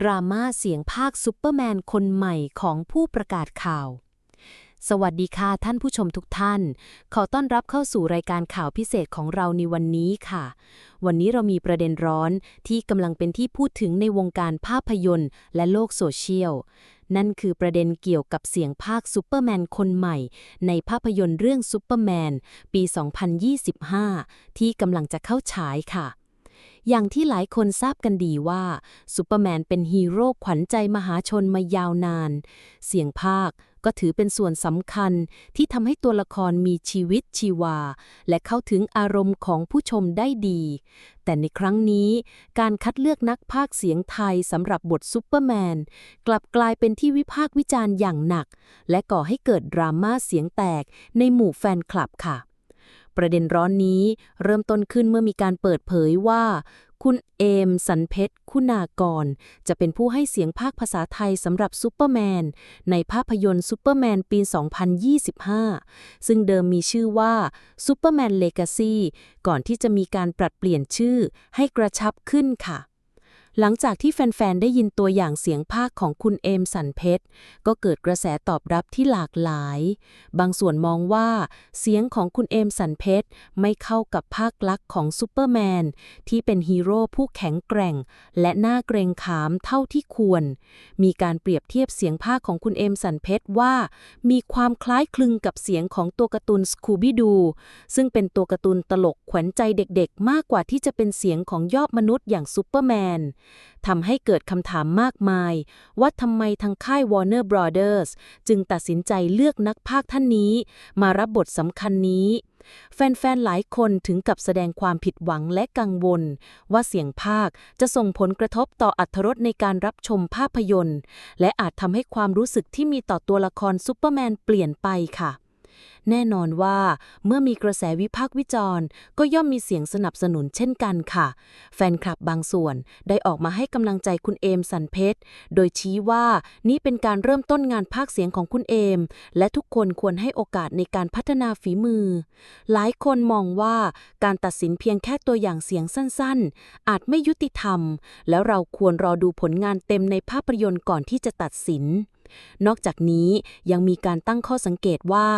ดราม่าเสียงภาคซูเปอร์แมนคนใหม่ของผู้ประกาศข่าว สวัสดีค่ะท่านผู้ชมทุกท่าน ขอต้อนรับเข้าสู่รายการข่าวพิเศษของเราในวันนี้ค่ะ วันนี้เรามีประเด็นร้อนที่กำลังเป็นที่พูดถึงในวงการภาพยนตร์และโลกโซเชียล นั่นคือประเด็นเกี่ยวกับเสียงภาคซูเปอร์แมนคนใหม่ ในภาพยนตร์เรื่องซูเปอร์แมนปี 2025 ที่กำลังจะเข้าฉายค่ะ อย่างที่หลายคนทราบกันดีว่าซูเปอร์แมนเป็นฮีโร่ขวัญใจมหาชนมายาวนาน เสียงภาคก็ถือเป็นส่วนสำคัญที่ทำให้ตัวละครมีชีวิตชีวา และเข้าถึงอารมณ์ของผู้ชมได้ดี แต่ในครั้งนี้การคัดเลือกนักพากเสียงไทยสำหรับบทซูเปอร์แมน กลับกลายเป็นที่วิพากษ์วิจารณ์อย่างหนัก และก่อให้เกิดดราม่าเสียงแตกในหมู่แฟนคลับค่ะ ประเด็นร้อนนี้เริ่มต้นขึ้นเมื่อมีการเปิดเผยว่า คุณเอมสันเพชร คุณากร จะเป็นผู้ให้เสียงภาคภาษาไทยสำหรับซูเปอร์แมน ในภาพยนตร์ซูเปอร์แมนปี 2025 ซึ่งเดิมมีชื่อว่าซูเปอร์แมนเลกาซีก่อนที่จะมีการปรับเปลี่ยนชื่อให้กระชับขึ้นค่ะ หลังจากที่แฟน ๆ ได้ยินตัวอย่างเสียงภาคของคุณเอมสันเพชร ก็เกิดกระแสตอบรับที่หลากหลาย บางส่วนมองว่าเสียงของคุณเอมสันเพชร ไม่เข้ากับภาคลักษณ์ของซูเปอร์แมน ที่เป็นฮีโร่ผู้แข็งแกร่ง และน่าเกรงขามเท่าที่ควร มีการเปรียบเทียบเสียงภาคของคุณเอมสันเพชรว่า มีความคล้ายคลึงกับเสียงของตัวการ์ตูนสคูบิดู ซึ่งเป็นตัวการ์ตูนตลกขวัญใจเด็กๆ มากกว่าที่จะเป็นเสียงของยอดมนุษย์อย่างซูเปอร์แมนทำให้เกิดคำถามมากมาย ว่าทำไมทางค่าย Warner Brothers จึงตัดสินใจเลือกนักพากย์ท่านนี้ มารับบทสำคัญนี้ แฟนๆ หลายคนถึงกับแสดงความผิดหวังและกังวล ว่าเสียงภาคจะส่งผลกระทบต่ออัธรสในการรับชมภาพยนตร์ และอาจทำให้ความรู้สึกที่มีต่อตัวละครซูเปอร์แมนเปลี่ยนไปค่ะ แน่นอนว่าเมื่อมีกระแสวิพากษ์วิจารณ์ ก็ย่อมมีเสียงสนับสนุนเช่นกันค่ะ แฟนคลับบางส่วนได้ออกมาให้กำลังใจคุณเอมสันเพชร โดยชี้ว่านี่เป็นการเริ่มต้นงานภาคเสียงของคุณเอม และทุกคนควรให้โอกาสในการพัฒนาฝีมือ หลายคนมองว่าการตัดสินเพียงแค่ตัวอย่างเสียงสั้นๆ อาจไม่ยุติธรรม แล้วเราควรรอดูผลงานเต็มในภาพยนตร์ก่อนที่จะตัดสิน นอกจากนี้ยังมีการตั้งข้อสังเกตว่า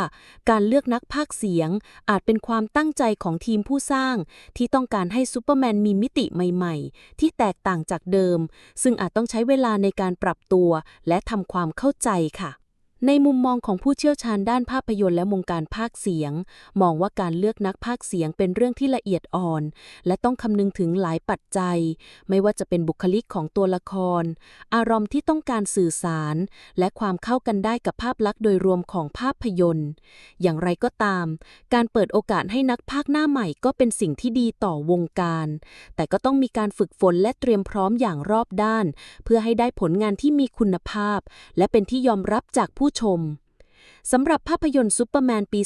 การเลือกนักพากย์เสียงอาจเป็นความตั้งใจของทีมผู้สร้าง ที่ต้องการให้ซูเปอร์แมนมีมิติใหม่ๆ ที่แตกต่างจากเดิม ซึ่งอาจต้องใช้เวลาในการปรับตัวและทำความเข้าใจค่ะ ในมุมมองของผู้เชี่ยวชาญด้านภาพยนตร์และวงการภาคเสียง มองว่าการเลือกนักพากย์เสียงเป็นเรื่องที่ละเอียดอ่อน และต้องคำนึงถึงหลายปัจจัย ไม่ว่าจะเป็นบุคลิกของตัวละคร อารมณ์ที่ต้องการสื่อสาร และความเข้ากันได้กับภาพลักษณ์โดยรวมของภาพยนตร์ อย่างไรก็ตาม การเปิดโอกาสให้นักพากย์หน้าใหม่ก็เป็นสิ่งที่ดีต่อวงการ แต่ก็ต้องมีการฝึกฝนและเตรียมพร้อมอย่างรอบด้าน เพื่อให้ได้ผลงานที่มีคุณภาพ และเป็นที่ยอมรับจากผู้ผู้ชม สำหรับภาพยนตร์ซูเปอร์แมนปี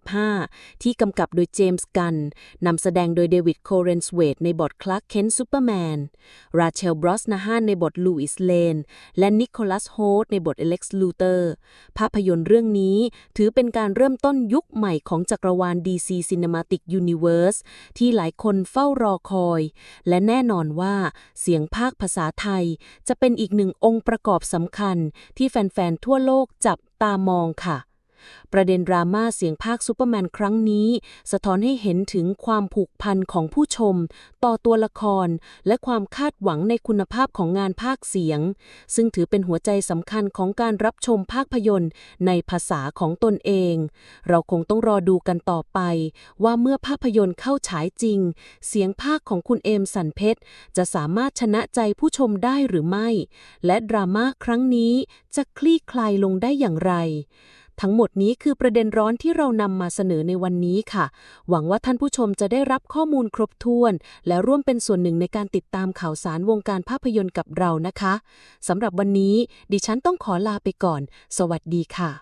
2025 ที่กำกับโดยเจมส์กันนำแสดงโดยเดวิดโคเรนสเวดในบทคลาร์กเคนซูเปอร์แมน ราเชลบรอสนาฮานในบทลูอิสเลน และนิโคลัสโฮดในบทเอเล็กซ์ลูเตอร์ ภาพยนตร์เรื่องนี้ถือเป็นการเริ่มต้นยุคใหม่ของจักรวาล DC Cinematic Universe ที่หลายคนเฝ้ารอคอย และแน่นอนว่าเสียงภาคภาษาไทย จะเป็นอีกหนึ่งองค์ประกอบสำคัญที่แฟน ๆ ทั่วโลกจับ ตามองค่ะ ประเด็นดราม่าเสียงภาคซูเปอร์แมนครั้งนี้ สะท้อนให้เห็นถึงความผูกพันของผู้ชม ต่อตัวละคร และความคาดหวังในคุณภาพของงานภาคเสียง ซึ่งถือเป็นหัวใจสำคัญของการรับชมภาพยนตร์ ในภาษาของตนเอง เราคงต้องรอดูกันต่อไป ว่าเมื่อภาพยนตร์เข้าฉายจริง เสียงภาคของคุณเอมสันเพชรจะสามารถชนะใจผู้ชมได้หรือไม่ และดราม่าครั้งนี้จะคลี่คลายลงได้อย่างไร ทั้งหมดนี้คือประเด็นร้อนที่เรานำมาเสนอในวันนี้ค่ะ หวังว่าท่านผู้ชมจะได้รับข้อมูลครบถ้วน และร่วมเป็นส่วนหนึ่งในการติดตามข่าวสารวงการภาพยนตร์กับเรานะคะสำหรับวันนี้ ดิฉันต้องขอลาไปก่อน สวัสดีค่ะ